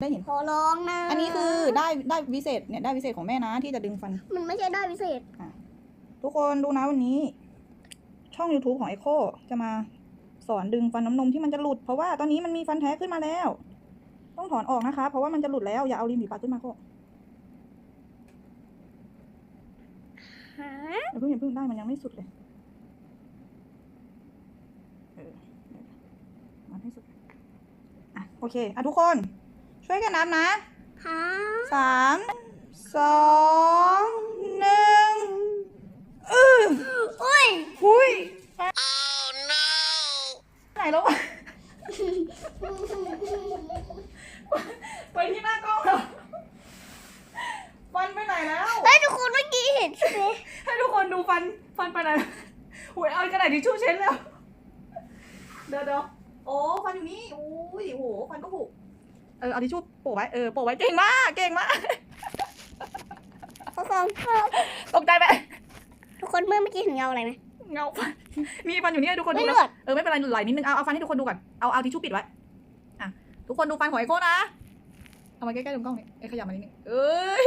ได้เห็น ขอร้องนะอันนี้คือได้ได้วิเศษเนี่ยได้วิเศษของแม่นะที่จะดึงฟัน มันไม่ใช่ได้พิเศษ ทุกคนดูนะวันนี้ ช่อง YouTube ของ Echo จะมาสอนดึงฟันน้ำนมที่มันจะหลุด เพราะว่าตอนนี้มันมีฟันแท้ขึ้นมาแล้ว ต้องถอนออกนะคะ เพราะว่ามันจะหลุดแล้วอย่าเอาริมฝีปากขึ้นมาโก็หาอย่าเพิ่งอย่าเพิ่งได้มันยังไม่สุดเลยเออเดี๋ยวมันให้สุดอะโอเคอะทุกคน ช่วยกันนับนะหาสามสองหนึ่งอืออุ้ยหุยไหนแล้ววะไปที่หน้ากล้องเหรอฟันไปไหนแล้วเฮ้ยทุกคนเมื่อกี้เห็นใช่ไหมให้ทุกคนดูฟันฟันไปไหนหุยเอากระดาษทิชชู่เช็ดแล้ว เดี๋ยวเดี๋ยวโอ้ฟันอยู่นี่อุ้ยโอ้โหฟันก็ผุ เออเอาทิชชู่โปะไว้เออโปะไว้เก่งมากเก่งมากทุกคนตกใจไหมทุกคนเมื่อเมื่อกี้เห็นเงาอะไรไหมเงาฟันมีฟันอยู่นี่ให้ทุกคนไม่ดูเลืนะอดเออไม่เป็นไรไหลนิดนึงเอาเอาฟันให้ทุกคนดูก่อนเอาเอาทิชชู่ปิดไว้อะทุกคนดูฟันของไอโก้นะเอามาใกล้ๆตรงกล้องนี่ไอ้ยขยับมานิดนึงเอ้ย